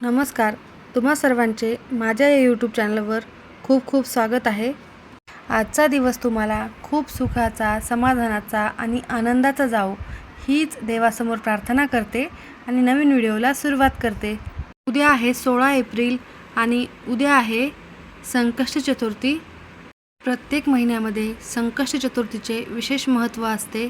नमस्कार. तुम्हा सर्वांचे माझ्या या यूट्यूब चॅनलवर खूप खूप स्वागत आहे. आजचा दिवस तुम्हाला खूप सुखाचा समाधानाचा आणि आनंदाचा जाओ हीच देवासमोर प्रार्थना करते आणि नवीन व्हिडिओला सुरुवात करते. उद्या आहे सोळा एप्रिल आणि उद्या आहे संकष्ट चतुर्थी. प्रत्येक महिन्यामध्ये संकष्ट चतुर्थीचे विशेष महत्त्व असते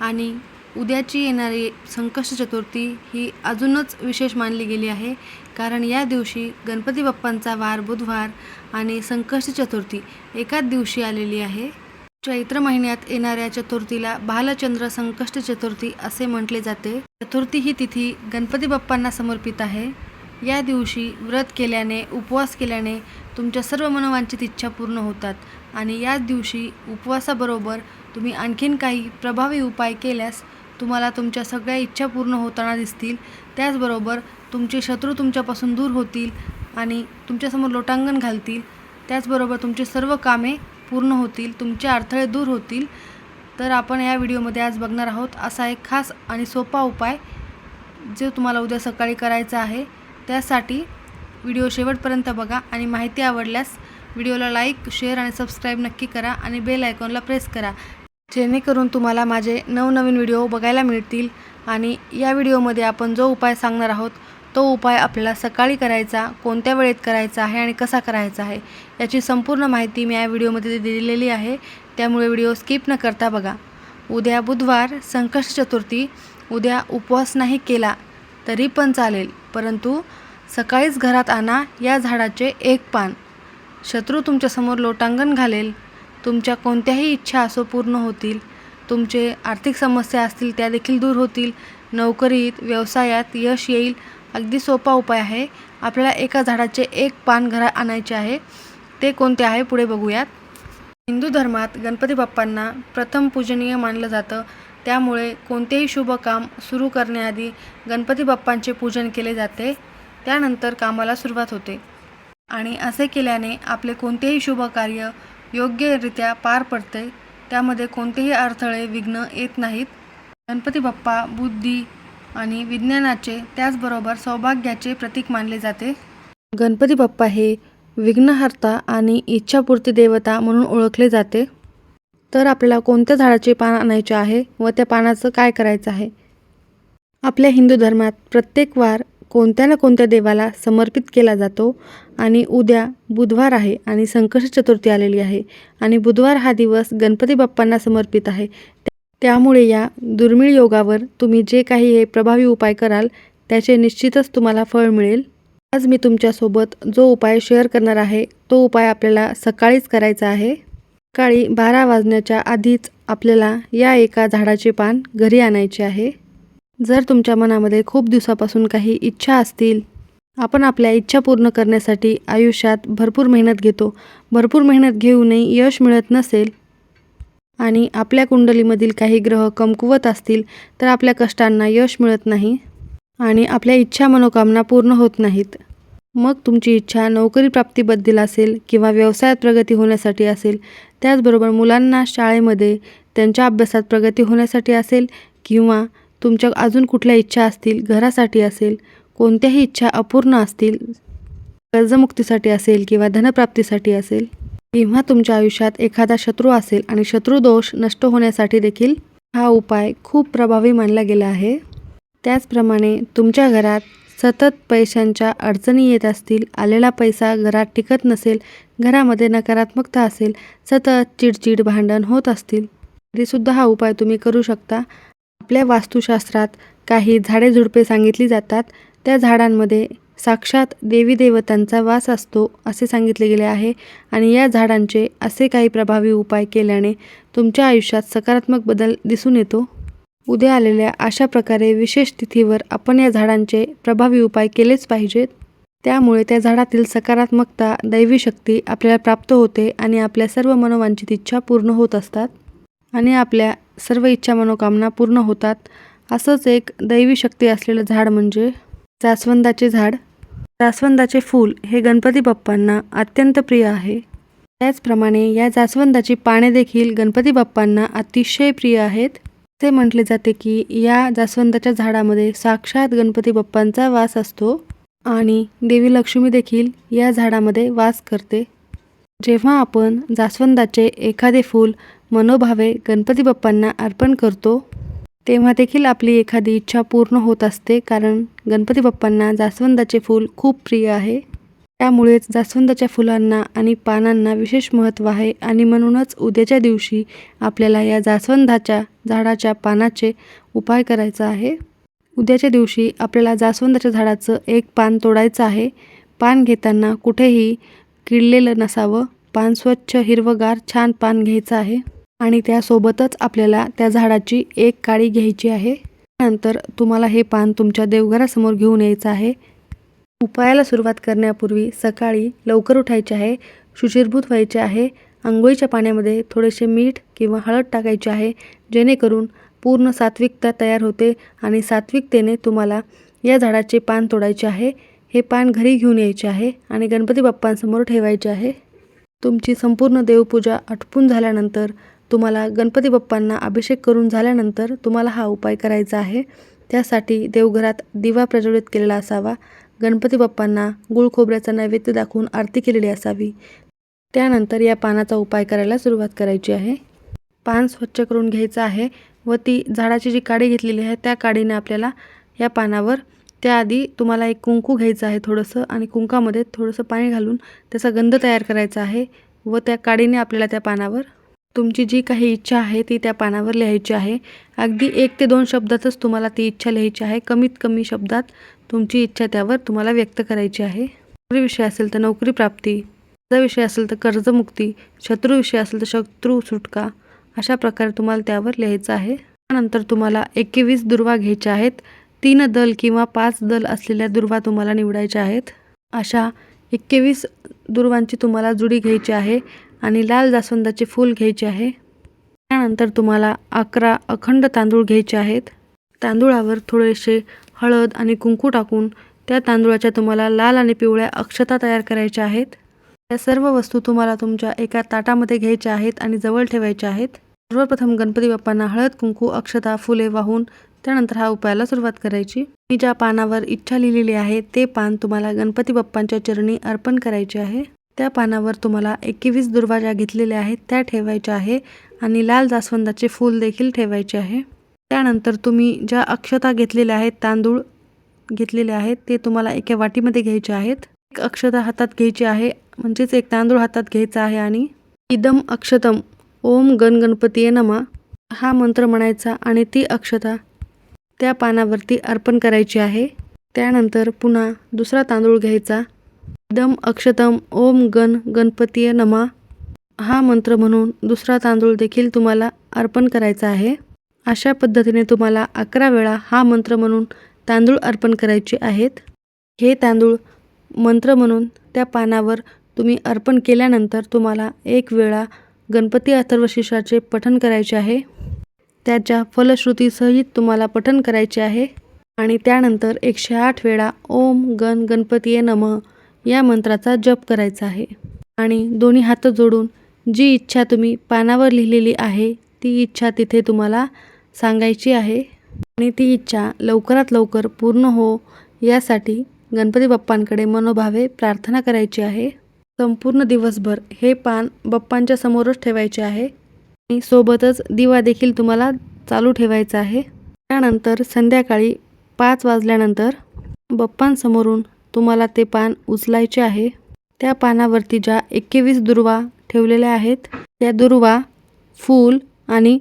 आणि उद्याची येणारी संकष्ट चतुर्थी ही अजूनच विशेष मानली गेली आहे. कारण या दिवशी गणपती बाप्पांचा वार बुधवार आणि संकष्ट चतुर्थी एकाच दिवशी आलेली आहे. चैत्र महिन्यात येणाऱ्या चतुर्थीला बालचंद्र संकष्ट चतुर्थी असे म्हटले जाते. चतुर्थी ही तिथी गणपती बाप्पांना समर्पित आहे. या दिवशी व्रत केल्याने उपवास केल्याने तुमच्या सर्व मनोवांचित इच्छा पूर्ण होतात आणि याच दिवशी उपवासाबरोबर तुम्ही आणखीन काही प्रभावी उपाय केल्यास तुम्हाला तुमच्या सगळ्या इच्छा पूर्ण होताना दिसतील. त्याचबरोबर तुमचे शत्रू तुमच्यापासून दूर होतील आणि तुमच्यासमोर लोटांगण घालतील. त्याचबरोबर तुमचे सर्व कामे पूर्ण होतील तुमचे अडथळे दूर होतील. तर आपण या व्हिडिओमध्ये आज बघणार आहोत असा एक खास आणि सोपा उपाय जो तुम्हाला उद्या सकाळी करायचा आहे. त्यासाठी व्हिडिओ शेवटपर्यंत बघा आणि माहिती आवडल्यास व्हिडिओला लाईक शेअर आणि सबस्क्राईब नक्की करा आणि बेल आयकॉनला प्रेस करा. जेणेकरून तुम्हाला माझे नवनवीन व्हिडिओ बघायला मिळतील आणि या व्हिडिओमध्ये आपण जो उपाय सांगणार आहोत तो उपाय आपल्याला सकाळी करायचा कोणत्या वेळेत करायचा आहे आणि कसा करायचा आहे याची संपूर्ण माहिती मी या व्हिडिओमध्ये दिलेली आहे. त्यामुळे व्हिडिओ स्किप न करता बघा. उद्या बुधवार संकष्ट चतुर्थी. उद्या उपवास नाही केला तरी पण चालेल परंतु सकाळीच घरात आणा या झाडाचे एक पान. शत्रू तुमच्यासमोर लोटांगण घालेल. तुमच्या कोणत्याही इच्छा असो पूर्ण होतील तुमचे आर्थिक समस्या असतील त्या देखील दूर होतील. नोकरीत व्यवसायात यश येईल अगदी सोपा उपाय आहे. आपल्याला एका झाडाचे एक पान घरात आणायचे आहे. ते कोणते आहे पुढे बघूयात. हिंदू धर्मात गणपती बाप्पांना प्रथम पूजनीय मानलं जातं. त्यामुळे कोणतेही शुभ काम सुरू करण्याआधी गणपती बाप्पांचे पूजन केले जाते. त्यानंतर कामाला सुरुवात होते. आणि असे केल्याने आपले कोणतेही शुभ कार्य योग्यरित्या पार पडते त्यामध्ये कोणतेही अडथळे विघ्न येत नाहीत. गणपती बाप्पा बुद्धी आणि विज्ञानाचे त्याचबरोबर सौभाग्याचे प्रतीक मानले जाते. गणपती बाप्पा हे विघ्नहर्ता आणि इच्छापूर्ती देवता म्हणून ओळखले जाते. तर आपल्याला कोणत्या झाडाचे पान आणायचे आहे व त्या पानाचं काय करायचं आहे? आपल्या हिंदू धर्मात प्रत्येक वार कोणत्या ना कोणत्या देवाला समर्पित केला जातो आणि उद्या बुधवार आहे आणि संकष्ट चतुर्थी आलेली आहे आणि बुधवार हा दिवस गणपती बाप्पांना समर्पित आहे. त्यामुळे या दुर्मिळ योगावर तुम्ही जे काही हे प्रभावी उपाय कराल त्याचे निश्चितच तुम्हाला फळ मिळेल. आज मी तुमच्यासोबत जो उपाय शेअर करणार आहे तो उपाय आपल्याला सकाळीच करायचा आहे. सकाळी बारा वाजण्याच्या आधीच आपल्याला या एका झाडाचे पान घरी आणायचे आहे. जर तुमच्या मनामध्ये खूप दिवसापासून काही इच्छा असतील आपण आपल्या इच्छा पूर्ण करण्यासाठी आयुष्यात भरपूर मेहनत घेतो. भरपूर मेहनत घेऊनही यश मिळत नसेल आणि आपल्या कुंडलीमधील काही ग्रह कमकुवत असतील तर आपल्या कष्टांना यश मिळत नाही आणि आपल्या इच्छा मनोकामना पूर्ण होत नाहीत. मग तुमची इच्छा नोकरी प्राप्तीबद्दल असेल किंवा व्यवसायात प्रगती होण्यासाठी असेल त्याचबरोबर मुलांना शाळेमध्ये त्यांच्या अभ्यासात प्रगती होण्यासाठी असेल किंवा तुमच्या अजून कुठल्या इच्छा असतील घरासाठी असेल कोणत्याही इच्छा अपूर्ण असतील कर्जमुक्तीसाठी असेल किंवा धनप्राप्तीसाठी असेल किंवा तुमच्या आयुष्यात एखादा शत्रू असेल आणि शत्रुदोष नष्ट होण्यासाठी देखील हा उपाय खूप प्रभावी मानला गेला आहे. त्याचप्रमाणे तुमच्या घरात सतत पैशांच्या अडचणी येत असतील आलेला पैसा घरात टिकत नसेल घरामध्ये नकारात्मकता असेल सतत चिडचिड भांडण होत असतील तरीसुद्धा हा उपाय तुम्ही करू शकता. आपल्या वास्तुशास्त्रात काही झाडे झुडपे सांगितली जातात. त्या झाडांमध्ये साक्षात देवी देवतांचा वास असतो असे सांगितले गेले आहे आणि या झाडांचे असे काही प्रभावी उपाय केल्याने तुमच्या आयुष्यात सकारात्मक बदल दिसून येतो. उद्या आलेल्या अशा प्रकारे विशेष तिथीवर आपण या झाडांचे प्रभावी उपाय केलेच पाहिजेत. त्यामुळे त्या झाडातील सकारात्मकता दैवी शक्ती आपल्याला प्राप्त होते आणि आपल्या सर्व मनोवांछित इच्छा पूर्ण होत असतात. आणि आपल्या सर्व इच्छा मनोकामना पूर्ण होतात. असंच एक दैवी शक्ती असलेलं झाड म्हणजे जास्वंदाचे झाड. जास्वंदाचे फूल हे गणपती बाप्पांना अत्यंत प्रिय आहे. त्याचप्रमाणे या जास्वंदाची पाने देखील गणपती बाप्पांना अतिशय प्रिय आहेत. असे म्हटले जाते की या जास्वंदाच्या झाडामध्ये साक्षात गणपती बाप्पांचा वास असतो आणि देवी लक्ष्मी देखील या झाडामध्ये वास करते. जेव्हा आपण जास्वंदाचे एखादे फूल मनोभावे गणपती बाप्पांना अर्पण करतो तेव्हा देखील आपली एखादी इच्छा पूर्ण होत असते कारण गणपती बाप्पांना जास्वंदाचे फूल खूप प्रिय आहे. त्यामुळेच जास्वंदाच्या फुलांना आणि पानांना विशेष महत्त्व आहे आणि म्हणूनच उद्याच्या दिवशी आपल्याला या जास्वंदाच्या झाडाच्या पानाचे उपाय करायचा आहे. उद्याच्या दिवशी आपल्याला जास्वंदाच्या झाडाचं एक पान तोडायचं आहे. पान घेताना कुठेही किडलेलं नसावं. पान स्वच्छ हिरवगार छान पान घ्यायचं आहे. आणि त्यासोबतच आपल्याला त्या झाडाची एक काळी घ्यायची आहे. त्यानंतर तुम्हाला हे पान तुमच्या देवघरासमोर घेऊन यायचं आहे. उपायाला सुरुवात करण्यापूर्वी सकाळी लवकर उठायचे आहे शुचिरभूत व्हायचे आहे आंघोळीच्या पाण्यामध्ये थोडेसे मीठ किंवा हळद टाकायचे आहे जेणेकरून पूर्ण सात्विकता तयार होते आणि सात्विकतेने तुम्हाला या झाडाचे पान तोडायचे आहे. हे पान घरी घेऊन यायचे आहे आणि गणपती बाप्पांसमोर ठेवायचे आहे. तुमची संपूर्ण देवपूजा आटपून झाल्यानंतर तुम्हाला गणपती बाप्पांना अभिषेक करून झाल्यानंतर तुम्हाला हा उपाय करायचा आहे. त्यासाठी देवघरात दिवा प्रज्वलित केलेला असावा. गणपती बाप्पांना गुळ खोबऱ्याचा नैवेद्य दाखवून आरती केलेली असावी. त्यानंतर या पानाचा उपाय करायला सुरुवात करायची आहे. पान स्वच्छ करून घ्यायचं आहे व ती झाडाची जी काडी घेतलेली आहे त्या काडीने आपल्याला या पानावर त्याआधी तुम्हाला एक कुंकू घ्यायचं आहे थोडंसं आणि कुंकामध्ये थोडंसं पाणी घालून त्याचा गंध तयार करायचा आहे व त्या काडीने आपल्याला त्या पानावर तुमची जी काही इच्छा आहे ती त्या पानावर लिहायची आहे. अगदी एक ते दोन शब्दातच तुम्हाला ती इच्छा लिहायची आहे. कमीत कमी शब्दात तुमची इच्छा त्यावर तुम्हाला व्यक्त करायची आहे. नोकरी विषय असेल तर नोकरी प्राप्ती कर्जा विषय असेल तर कर्जमुक्ती शत्रू विषय असेल तर शत्रू सुटका अशा प्रकारे तुम्हाला त्यावर लिहायचं आहे. त्यानंतर तुम्हाला एकवीस दुर्वा घ्यायच्या आहेत. तीन दल किंवा पाच दल असलेल्या दुर्वा तुम्हाला निवडायच्या आहेत. अशा एकवीस दुर्वांची तुम्हाला जुडी घ्यायची आहे आणि लाल जास्वंदाचे फूल घ्यायचे आहे. त्यानंतर तुम्हाला अकरा अखंड तांदूळ घ्यायचे आहेत. तांदूळावर थोडेसे हळद आणि कुंकू टाकून त्या तांदूळाच्या तुम्हाला लाल आणि पिवळ्या अक्षता तयार करायच्या आहेत. या सर्व वस्तू तुम्हाला तुमच्या एका ताटामध्ये घ्यायच्या आहेत आणि जवळ ठेवायच्या आहेत. सर्वप्रथम गणपती बाप्पांना हळद कुंकू अक्षता फुले वाहून त्यानंतर हा उपायाला सुरुवात करायची. मी ज्या पानावर इच्छा लिहिलेली आहे ते पान तुम्हाला गणपती बाप्पांच्या चरणी अर्पण करायचे आहे. त्या पानावर तुम्हाला एकवीस दुर्वा ज्या घेतलेल्या आहेत त्या ठेवायच्या आहे आणि लाल जास्वंदाचे फूल देखील ठेवायचे आहे. त्यानंतर तुम्ही ज्या अक्षता घेतलेल्या आहेत तांदूळ घेतलेले आहेत ते तुम्हाला एका वाटीमध्ये घ्यायचे आहेत. एक अक्षता हातात घ्यायची आहे म्हणजेच एक तांदूळ हातात घ्यायचा आहे आणि इदम अक्षतम ओम गण गणपतीये नमा हा मंत्र म्हणायचा आणि ती अक्षता त्या पानावरती अर्पण करायची आहे. त्यानंतर पुन्हा दुसरा तांदूळ घ्यायचा. दम अक्षतम ओम गण गणपतीय नमा. हा मंत्र म्हणून दुसरा तांदूळ देखील तुम्हाला अर्पण करायचा आहे. अशा पद्धतीने तुम्हाला अकरा वेळा हा मंत्र म्हणून तांदूळ अर्पण करायचे आहेत. हे तांदूळ मंत्र म्हणून त्या पानावर तुम्ही अर्पण केल्यानंतर तुम्हाला एक वेळा गणपती अथर्वशीर्षाचे पठण करायचे आहे. त्याच्या फलश्रुतीसहित तुम्हाला पठन करायचे आहे. आणि त्यानंतर एकशे आठ वेळा ओम गण गणपतीये नम या मंत्राचा जप करायचा आहे. आणि दोन्ही हात जोडून जी इच्छा तुम्ही पानावर लिहिलेली आहे ती इच्छा तिथे तुम्हाला सांगायची आहे. आणि ती इच्छा लवकरात लवकर पूर्ण हो यासाठी गणपती बाप्पांकडे मनोभावे प्रार्थना करायची आहे. संपूर्ण दिवसभर हे पान बाप्पांच्या समोरच ठेवायचे आहे. आणि सोबतच दिवा देखील तुम्हाला चालू ठेवायचा आहे. त्यानंतर संध्याकाळी पाच वाजल्यानंतर बप्पांसमोरून तुम्हाला ते पान उचलायचे आहे. त्या पानावरती ज्या एकवीस दुर्वा ठेवलेल्या आहेत त्या दुर्वा फूल आणि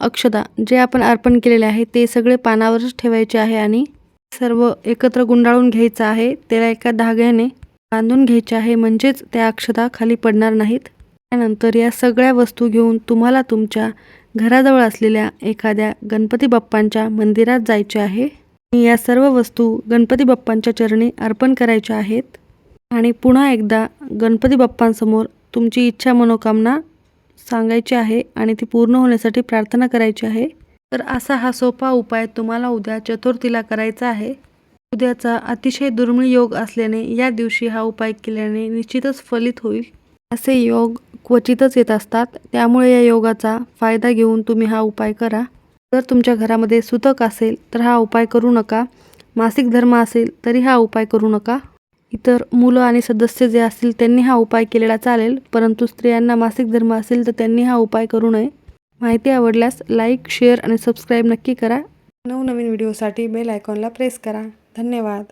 अक्षता जे आपण अर्पण केलेले आहे ते सगळे पानावरच ठेवायचे आहे आणि सर्व एकत्र गुंडाळून घ्यायचं आहे. त्याला एका धाग्याने बांधून घ्यायचे आहे. म्हणजेच त्या अक्षता खाली पडणार नाहीत. त्यानंतर या सगळ्या वस्तू घेऊन तुम्हाला तुमच्या घराजवळ असलेल्या एखाद्या गणपती बाप्पांच्या मंदिरात जायचे आहे. आणि या सर्व वस्तू गणपती बाप्पांच्या चरणी अर्पण करायच्या आहेत. आणि पुन्हा एकदा गणपती बाप्पांसमोर तुमची इच्छा मनोकामना सांगायची आहे आणि ती पूर्ण होण्यासाठी प्रार्थना करायची आहे. तर असा हा सोपा उपाय तुम्हाला उद्या चतुर्थीला करायचा आहे. उद्याचा अतिशय दुर्मिळ योग असल्याने या दिवशी हा उपाय केल्याने निश्चितच फलित होईल. असे योग क्वचितच येत असतात. त्यामुळे या योगाचा फायदा घेऊन तुम्ही हा उपाय करा. जर तुमच्या घरामध्ये सुतक असेल तर हा उपाय करू नका. मासिक धर्म असेल तरी हा उपाय करू नका. इतर मुलं आणि सदस्य जे असतील त्यांनी हा उपाय केलेला चालेल. परंतु स्त्रियांना मासिक धर्म असेल तर त्यांनी हा उपाय करू नये. माहिती आवडल्यास लाईक शेअर आणि सबस्क्राईब नक्की करा. नवनवीन व्हिडिओसाठी बेल आयकॉनला प्रेस करा. धन्यवाद.